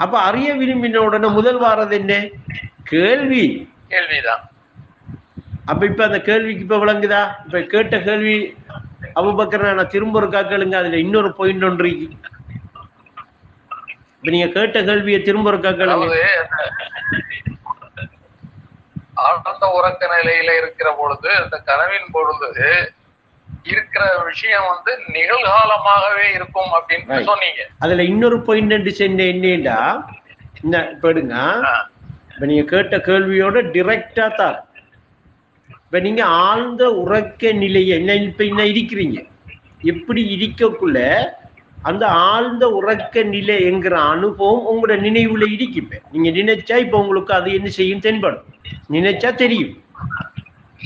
அப்ப அறிய விரும்பின உடனே முதல் வாரது என்ன? கேள்வி. கேள்விதான். அப்ப இப்ப அந்த கேள்விக்கு இப்ப விளங்குதா? இப்ப கேட்ட கேள்வி அபுபக்கர் நான் திரும்ப இருக்கா கேளுங்க அதுல இன்னொரு பாயிண்ட் ஒன்று. இப்ப நீங்க கேட்ட கேள்வியை திரும்ப இருக்கா கேளுங்க. ஆழ்ந்த உறக்க நிலையில இருக்கிற பொழுது அந்த கனவின் பொழுது இருக்கிற விஷயம் வந்து நிகழ்காலமாகவே இருக்கும் அப்படின்னு. சொன்னீங்க. அதுல இன்னொரு பாயிண்ட் சென்ன என்னடா இந்த எடுங்க. இப்ப நீங்க கேட்ட கேள்வியோட டிரெக்டா தான் இப்ப நீங்க ஆழ்ந்த உறக்க நிலையை என்ன இப்ப என்ன இருக்கிறீங்க? எப்படி இருக்கக்குள்ள அந்த ஆழ்ந்த உறக்க நிலை என்கிற அனுபவம் உங்களோட நினைவுல இடிக்குப்ப நீங்க நினைச்சா இப்ப உங்களுக்கு அது என்ன செய்யும்? தென்படும். நினைச்சா தெரியும்.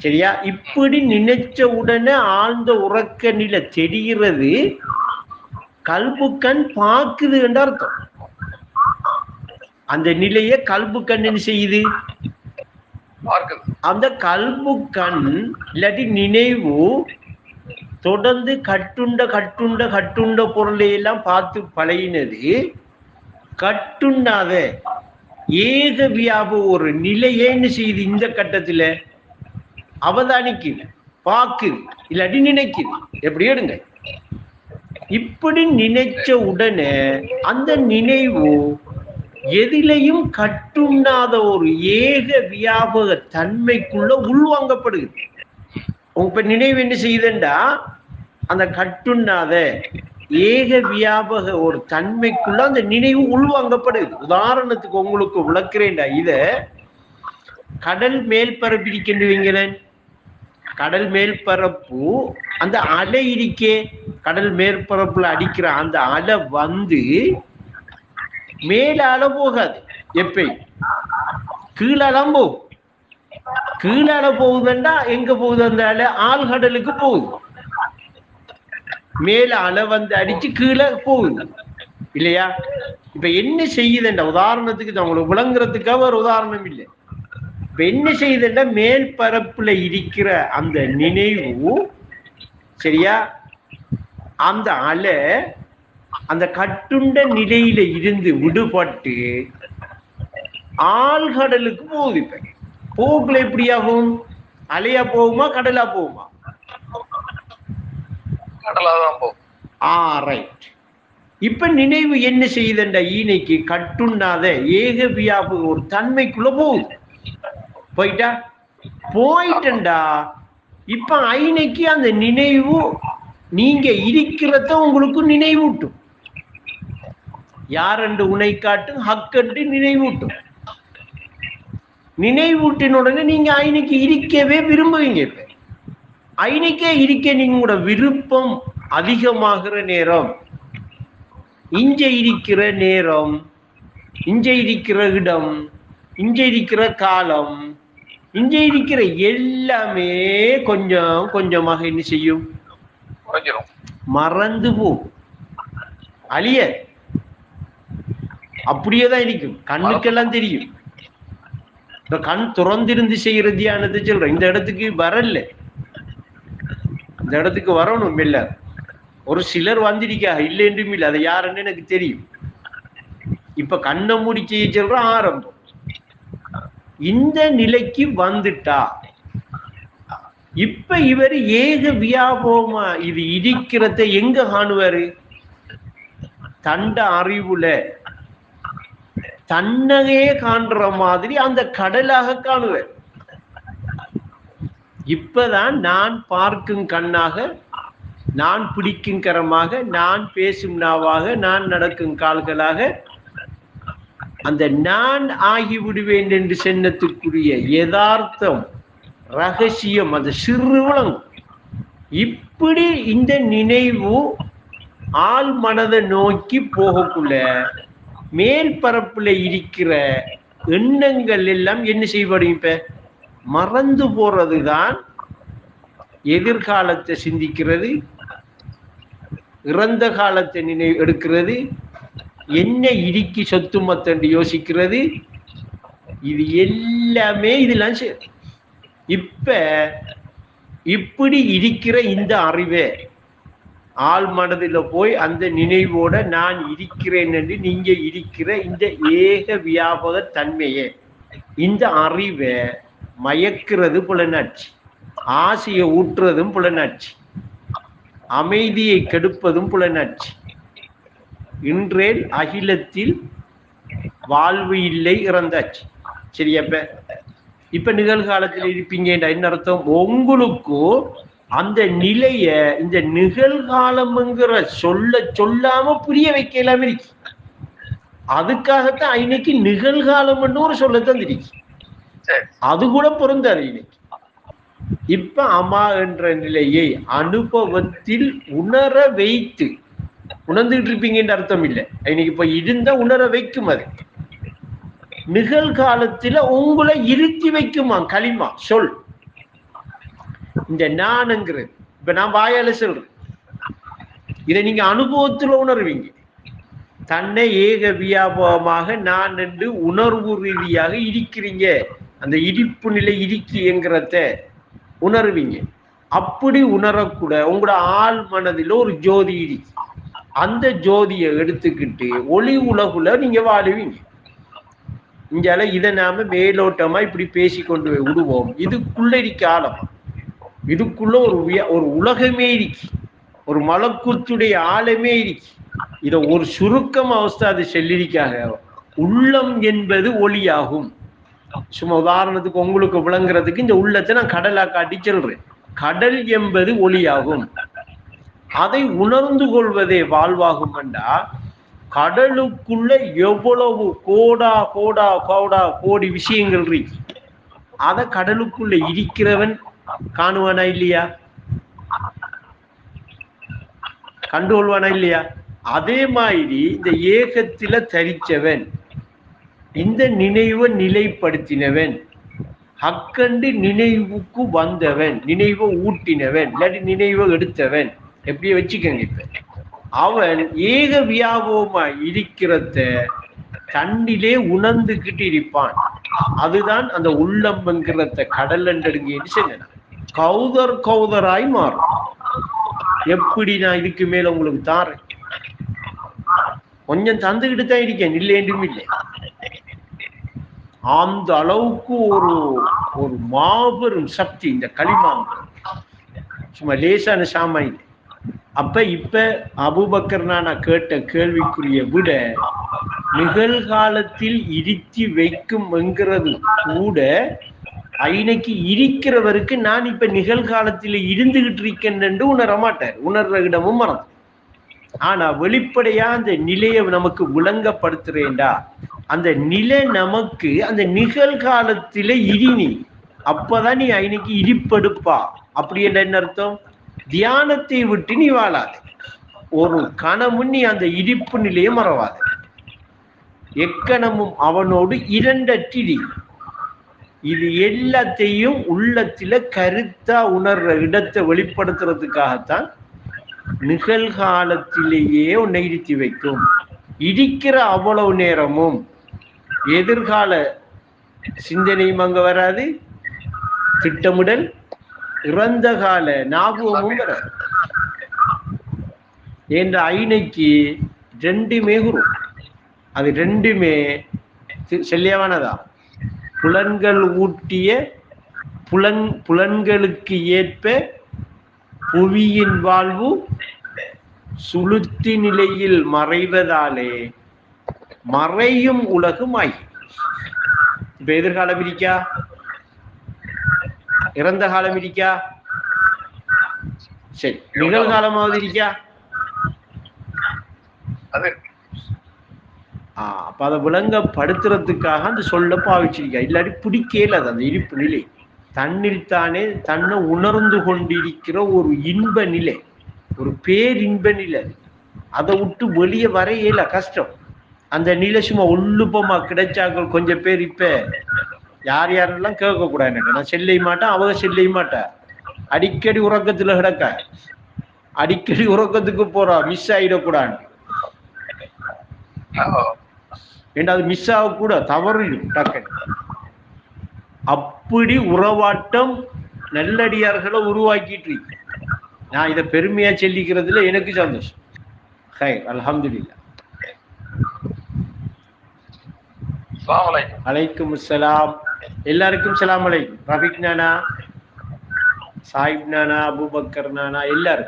சரியா? இப்படி நினைச்ச உடனே ஆழ்ந்த உறக்க நிலை தெரிகிறது கல்பு கண் பாக்குது என்ற அர்த்தம். அந்த நிலையை கல்பு கண் என்ன செய்யுது? பார்க்குது. அந்த கல்பு கண் இல்லாட்டி நினைவு தொடர்ந்து கட்டுண்ட கட்டுண்ட கட்டுண்ட பொருளை எல்லாம் பார்த்து பழகினது கட்டுண்டாத ஏக வியாப ஒரு நிலையை என்ன செய்யுது இந்த கட்டத்துல? அவதானிக்குது பாக்குது இல்லாட்டி நினைக்குது எப்படி எடுங்க. இப்படி நினைச்ச உடனே அந்த நினைவு எதிலையும் கட்டுண்ணாத ஒரு ஏக வியாபக தன்மைக்குள்ள உள்வாங்கப்படுகிறது. உங்க இப்ப நினைவு என்ன செய்யுதுண்டா? அந்த கட்டுண்ணாத ஏக வியாபக ஒரு தன்மைக்குள்ள அந்த நினைவு உள்வாங்கப்படுது உதாரணத்துக்கு உங்களுக்கு விளக்குறேன்டா இத. கடல் மேல் பரப்பிருக்கின்றவங்களேன் கடல் மேற்பரப்பு அந்த அலை இருக்கே. கடல் மேற்பரப்புல அடிக்கிற அந்த அலை வந்து மேலால போகாது எப்பயும் கீழாலாம் போகும். கீழால போகுதுன்னா எங்க போகுது அந்த அலை? ஆழ்கடலுக்கு போகுது. மேல அலை வந்து அடிச்சு கீழே போகுது. இல்லையா? இப்ப என்ன செய்யுதுண்டா உதாரணத்துக்கு உங்களுக்கு விளங்குறதுக்காக ஒரு உதாரணம் இல்லை. இப்ப என்ன செய்யுதுன்னா மேல் பரப்புல இருக்கிற அந்த நினைவு சரியா? அந்த அலை அந்த கட்டுண்ட நிலையில இருந்து விடுபட்டு ஆழ்கடலுக்கு போகுது இப்ப. போக்குல எப்படி ஆகும் அலையா போகுமா கடலா போகுமா? கடலாதான் போகும். ஆ ரைட் இப்ப நினைவு என்ன செய்யுதுண்டா? ஈனைக்கு கட்டுண்ணாத ஏக வியாபக ஒரு தன்மைக்குள்ள போகுது. போயிட்டா? போயிட்டண்டா இப்ப ஐனைக்கு அந்த நினைவு நீங்க இருக்கிறத உங்களுக்கு நினைவூட்டும். யாரென்று உனை காட்டும் ஹக்கென்று நினைவூட்டும். நினைவூட்டின உடனே நீங்க ஐநைக்கு இருக்கவே விரும்புவீங்க இப்ப. ஐநைக்கே இருக்க நீங்களோட விருப்பம் அதிகமாகிற நேரம். இஞ்ச இருக்கிற நேரம் இஞ்ச இருக்கிற இடம் இஞ்ச இருக்கிற காலம் இங்க இருக்கிற எல்லாமே கொஞ்சம் கொஞ்சமாக என்ன செய்யும்? மறந்து போகும். அழிய. அப்படியே தான் இருக்கும் கண்ணுக்கெல்லாம் தெரியும். இந்த கண் துறந்திருந்து செய்யற தியானத்தை சொல்றேன். இந்த இடத்துக்கு வரல. இந்த இடத்துக்கு வரணும் இல்ல ஒரு சிலர் வந்திருக்கா இல்லை என்றும் இல்லை. அதை யாருன்னு எனக்கு தெரியும். இப்ப கண்ணை மூடி செய்ய சொல்றோம் ஆரம்பம். இந்த நிலைக்கு வந்துட்டா. இப்ப இவர் ஏக வியாபகமா இது இடிக்கிறத எங்க காணுவாரு? தண்ட அறிவுல. தன்னையே காண்ற மாதிரி அந்த கடலாக காணுவார். இப்பதான் நான் பார்க்கும் கண்ணாக நான் பிடிக்கும் கரமாக நான் பேசும் நாவாக நான் நடக்கும் கால்களாக அந்த நான் ஆகிவிடுவேன் என்று சென்னத்துக்குரிய யதார்த்தம் ரகசியம் அந்த சிறுவளம் இப்படி இந்த நினைவு ஆள் மனதை நோக்கி போகக்குள்ள மேல் பரப்புல இருக்கிற எண்ணங்கள் எல்லாம் என்ன செய்வாடும் இப்ப? மறந்து போறது தான் எதிர்காலத்தை சிந்திக்கிறது இறந்த காலத்தை நினைவு எடுக்கிறது என்ன இடிக்கு சொத்து மத்தண்டு யோசிக்கிறது? இது எல்லாமே இதெல்லாம் சரி இப்ப இப்படி இருக்கிற இந்த அறிவே ஆள் மனதில் போய் அந்த நினைவோட நான் இருக்கிறேன் என்று நீங்க இருக்கிற இந்த ஏக வியாபக தன்மையை இந்த அறிவை மயக்கிறது புலனாட்சி ஆசையை ஊற்றுறதும் புலனாட்சி அமைதியை கெடுப்பதும் புலனாட்சி. இன்றேல் அகிலத்தில் வாழ்வு இல்லை இறந்தாச்சு. சரியாப்ப இப்ப நிகழ்காலத்தில் இருப்பீங்கடா என்ன அர்த்தம்? உங்களுக்கும் அந்த நிலைய இந்த நிகழ்காலம்ங்கிற சொல்ல சொல்லாம புரிய வைக்கலாம் இருக்கு. அதுக்காகத்தான் இன்னைக்கு நிகழ்காலம்னு ஒரு சொல்ல தந்திருக்கு. அது கூட பொருந்தாது இன்னைக்கு. இப்ப அம்மா என்ற நிலையை அனுபவத்தில் உணர வைத்து உணர்ந்துகிட்டு இருப்பீங்கன்ற அர்த்தம் இல்லை. இன்னைக்கு இப்ப இருந்தா உணர வைக்கும் அது. நிகழ்காலத்துல உங்களை இருத்தி வைக்குமா களிமா சொல். இந்த நானுங்கிறது. இப்ப நான் வாயால சொல்றேன். இதை நீங்க அனுபவத்துல உணர்வீங்க. தன்னை ஏக வியாபகமாக நான் என்று உணர்வு ரீதியாக இருக்கிறீங்க. அந்த இடிப்பு நிலை இருக்கிங்கிறத உணர்வீங்க. அப்படி உணரக்கூட உங்களோட ஆள் மனதில் ஒரு ஜோதி இருக்கு. அந்த ஜோதியை எடுத்துக்கிட்டு ஒளி உலகுல நீங்க வாழுவீங்க. இங்கால இதை நாம மேலோட்டமா இப்படி பேசி கொண்டு போய் விடுவோம். இதுக்குள்ள காலம். ஆழம் இதுக்குள்ள ஒரு ஒரு உலகமே இருக்கு. ஒரு மலக்குத்துடைய ஆழமே இருக்கு. இத ஒரு சுருக்கம் அவஸ்தை அது செல்லிருக்காக உள்ளம் என்பது ஒளியாகும். சும்மா உதாரணத்துக்கு உங்களுக்கு விளங்குறதுக்கு இந்த உள்ளத்தை நான் கடலா காட்டி சொல்றேன். கடல் என்பது ஒளியாகும். அதை உணர்ந்து கொள்வதே வாழ்வாகும் என்றா? கடலுக்குள்ள எவ்வளவு கோடா கோடா கோடா கோடி விஷயங்கள் இருக்கு. அத கடலுக்குள்ள இருக்கிறவன் காணுவானா இல்லையா? கண்டுகொள்வானா இல்லையா? அதே மாதிரி இந்த ஏகத்தில தரிச்சவன் இந்த நினைவை நிலைப்படுத்தினவன் ஹக்கண்டு நினைவுக்கு வந்தவன் நினைவை ஊட்டினவன் இல்லாட்டி நினைவை எடுத்தவன் எப்படியே வச்சுக்கங்க இப்ப? அவன் ஏக வியாபகமா இருக்கிறத தன்னிலே உணர்ந்துகிட்டு இருப்பான். அதுதான் அந்த உள்ளம்பங்கிறத கடல் என்றடுங்கன்னு சொன்னேன். கௌதர் கௌதராய் மாறும். எப்படி நான் இதுக்கு மேல உங்களுக்கு தாரேன்? கொஞ்சம் தந்துகிட்டு தான் இருக்கேன் இல்லைன்றும் இல்லை. அந்த அளவுக்கு ஒரு ஒரு மாபெரும் சக்தி இந்த களிமாங்க சும்மா லேசான சாமான் இல்லை அப்ப இப்ப அபுபக்கர் நான் கேட்ட கேள்விக்குரிய விட நிகழ்காலத்தில் இருத்தி வைக்கும் என்கிறது கூட ஐனைக்கு இருக்கிறவருக்கு நான் இப்ப நிகழ்காலத்தில் இருந்துகிட்டு இருக்கேன் என்று உணர மாட்டார். உணர்ற இடமும் மறந்து. ஆனா வெளிப்படையா அந்த நிலையை நமக்கு விளங்கப்படுத்துறேன்டா. அந்த நிலை நமக்கு அந்த நிகழ்காலத்தில இரினி அப்பதான் நீ ஐனைக்கு இடிப்படுப்பா. அப்படி என்ற என்ன அர்த்தம்? தியானத்தை விட்டு நீ வாழாது. ஒரு கணமும் நீ அந்த இடிப்பு நிலையை மறவாது. எக்கணமும் அவனோடு இரண்டற்றிடி. இது எல்லாத்தையும் உள்ளத்தில கருத்தா உணர்ற இடத்தை வெளிப்படுத்துறதுக்காகத்தான் நிகழ்காலத்திலேயே உன்னை இடித்து வைக்கும். இடிக்கிற அவ்வளவு நேரமும் எதிர்கால சிந்தனையும் அங்க வராது. திட்டமிடல் இறந்த கால ஞாபகமும் என்ற ஐனைக்கு ரெண்டுமே குரு. அது ரெண்டுமே செல்லியவானதா? புலன்கள் ஊட்டிய புலன் புலன்களுக்கு ஏற்ப புவியின் வாழ்வு சுளுத்தி நிலையில் மறைவதாலே மறையும் உலகுமாய். இப்ப எதிர்காலம் இருக்கா? இறந்த காலம் இருக்கா சரி நிகழ்காலமாவது இருக்கா அப்ப அதை விளங்கப்படுத்துறதுக்காக அந்த சொல்ல பாவிச்சிருக்கா. இல்லாட்டி பிடிக்கல அது அந்த இருப்பு நிலை. தன்னில் தானே தன்னை உணர்ந்து கொண்டிருக்கிற ஒரு இன்ப நிலை. ஒரு பேரின்ப நிலை. அது. அதை விட்டு வெளியே வர இயல கஷ்டம். அந்த நிலை சும்மா உள்ளுப்பமா கிடைச்சாக்கள் கொஞ்சம் பேர் இப்ப. யார் யாரெல்லாம் கேட்க கூடாது நான் செல்லை மாட்டேன் அவங்க செல்லை மாட்டா அடிக்கடி உறக்கத்துல கிடக்க. அடிக்கடி உறக்கத்துக்கு போறா மிஸ் ஆயிடக்கூடாது ஆ, ஏண்டா அது மிஸ் ஆகக்கூட தவறிடும் டக்குன்னு அப்படி உறவாட்டம் நல்லடியார்களை உருவாக்கிட்டு இருக்கு. நான் இதை பெருமையா சொல்லிக்கிறதுல எனக்கு சந்தோஷம். ஹை அஸ்ஸலாமு அலைக்கும். அஸ்ஸலாம் எல்லாருக்கும் சலாம் அலைக்கும். ரபிக் நானா சாஹிப் நானா அபுபக்கர் நானா சலாம்.